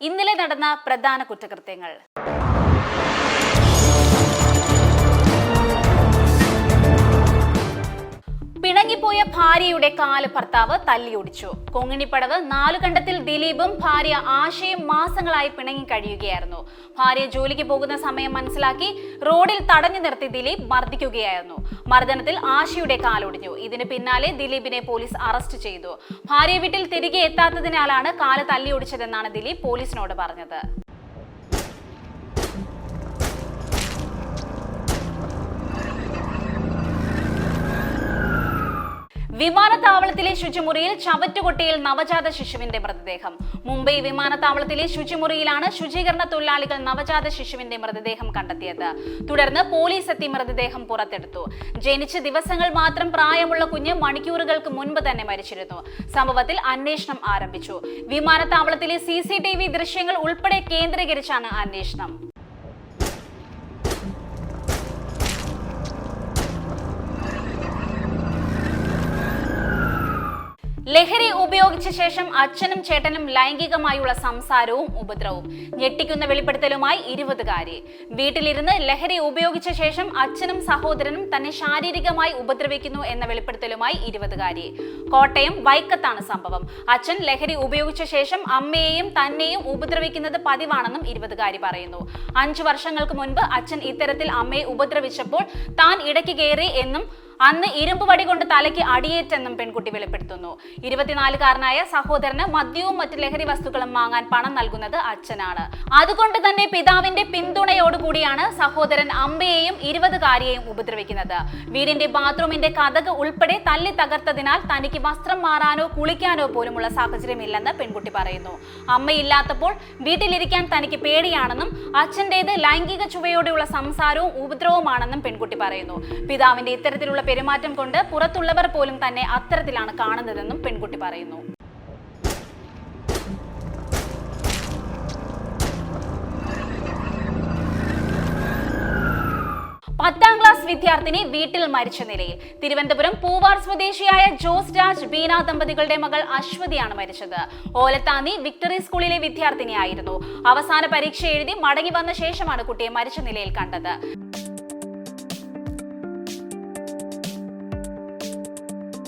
ഇന്നലെ നടന്ന പ്രധാന കുറ്റകൃത്യങ്ങൾ. ഭാര്യയുടെ കാൽ ഭർത്താവ് തല്ലിയൊടിച്ചു. കൊങ്ങിണിപ്പടവ് നാലുകണ്ടത്തിൽ ദിലീപും ഭാര്യ ആശയും മാസങ്ങളായി പിണങ്ങി കഴിയുകയായിരുന്നു. ഭാര്യ ജോലിക്ക് പോകുന്ന സമയം മനസ്സിലാക്കി റോഡിൽ തടഞ്ഞു നിർത്തി ദിലീപ് മർദ്ദിക്കുകയായിരുന്നു. മർദ്ദനത്തിൽ ആശയുടെ കാലൊടിഞ്ഞു. ഇതിന് പിന്നാലെ ദിലീപിനെ പോലീസ് അറസ്റ്റ് ചെയ്തു. ഭാര്യ വീട്ടിൽ തിരികെ എത്താത്തതിനാലാണ് കാൽ തല്ലിയൊടിച്ചതെന്നാണ് ദിലീപ് പോലീസിനോട് പറഞ്ഞത്. വിമാനത്താവളത്തിലെ ശുചിമുറിയിൽ ചവറ്റുകുട്ടിയിൽ നവജാത ശിശുവിന്റെ മൃതദേഹം. മുംബൈ വിമാനത്താവളത്തിലെ ശുചിമുറിയിലാണ് ശുചീകരണ തൊഴിലാളികൾ നവജാത ശിശുവിന്റെ മൃതദേഹം കണ്ടെത്തിയത്. തുടർന്ന് പോലീസ് എത്തി മൃതദേഹം പുറത്തെടുത്തു. ജനിച്ച ദിവസങ്ങൾ മാത്രം പ്രായമുള്ള കുഞ്ഞ് മണിക്കൂറുകൾക്ക് മുൻപ് തന്നെ മരിച്ചിരുന്നു. സംഭവത്തിൽ അന്വേഷണം ആരംഭിച്ചു. വിമാനത്താവളത്തിലെ സി ദൃശ്യങ്ങൾ ഉൾപ്പെടെ കേന്ദ്രീകരിച്ചാണ് അന്വേഷണം. ലഹരി ഉപയോഗിച്ച ശേഷം അച്ഛനും ചേട്ടനും ലൈംഗികമായുള്ള സംസാരവും ഉപദ്രവവും. ഞെട്ടിക്കുന്ന വെളിപ്പെടുത്തലുമായി ഇരുപതുകാരി. വീട്ടിലിരുന്ന് ലഹരി ഉപയോഗിച്ച ശേഷം അച്ഛനും സഹോദരനും തന്നെ ശാരീരികമായി ഉപദ്രവിക്കുന്നു എന്ന വെളിപ്പെടുത്തലുമായി ഇരുപതുകാരി. കോട്ടയം വൈക്കത്താണ് സംഭവം. അച്ഛൻ ലഹരി ഉപയോഗിച്ച ശേഷം അമ്മയെയും തന്നെയും ഉപദ്രവിക്കുന്നത് പതിവാണെന്നും ഇരുപതുകാരി പറയുന്നു. അഞ്ചു വർഷങ്ങൾക്ക് മുൻപ് അച്ഛൻ ഇത്തരത്തിൽ അമ്മയെ ഉപദ്രവിച്ചപ്പോൾ താൻ ഇടയ്ക്ക് കയറി എന്നും അന്ന് ഇരുമ്പ് വടി കൊണ്ട് തലയ്ക്ക് അടിയേറ്റെന്നും പെൺകുട്ടി വെളിപ്പെടുത്തുന്നു. ഇരുപത്തിനാലുകാരനായ സഹോദരന് മദ്യവും മറ്റ് ലഹരി വസ്തുക്കളും വാങ്ങാൻ പണം നൽകുന്നത് അച്ഛനാണ്. അതുകൊണ്ട് തന്നെ പിതാവിന്റെ പിന്തുണയോടുകൂടിയാണ് സഹോദരൻ അമ്മയെയും ഇരുപതുകാരിയെയും ഉപദ്രവിക്കുന്നത്. വീടിന്റെ ബാത്റൂമിന്റെ കഥക് ഉൾപ്പെടെ തല്ലി തകർത്തതിനാൽ തനിക്ക് വസ്ത്രം മാറാനോ കുളിക്കാനോ പോലുമുള്ള സാഹചര്യമില്ലെന്ന് പെൺകുട്ടി പറയുന്നു. അമ്മയില്ലാത്തപ്പോൾ വീട്ടിലിരിക്കാൻ തനിക്ക് പേടിയാണെന്നും അച്ഛന്റേത് ലൈംഗിക ചുവയോടെയുള്ള സംസാരവും ഉപദ്രവമാണെന്നും പെൺകുട്ടി പറയുന്നു. പിതാവിന്റെ ഇത്തരത്തിലുള്ള പെരുമാറ്റം കൊണ്ട് പുറത്തുള്ളവർ പോലും തന്നെ അത്തരത്തിലാണ് കാണുന്നതെന്നും പെൺകുട്ടി പറയുന്നു. പത്താം ക്ലാസ് വിദ്യാർത്ഥിനി വീട്ടിൽ മരിച്ച നിലയിൽ തിരുവനന്തപുരം പൂവാർ സ്വദേശിയായ ജോസ് രാജ് ബീന ദമ്പതികളുടെ മകൾ അശ്വതിയാണ് മരിച്ചത്. ഓലത്താന്നി വിക്ടറി സ്കൂളിലെ വിദ്യാർത്ഥിനിയായിരുന്നു. അവസാന പരീക്ഷ എഴുതി മടങ്ങി വന്ന ശേഷമാണ് കുട്ടിയെ മരിച്ച നിലയിൽ കണ്ടത്.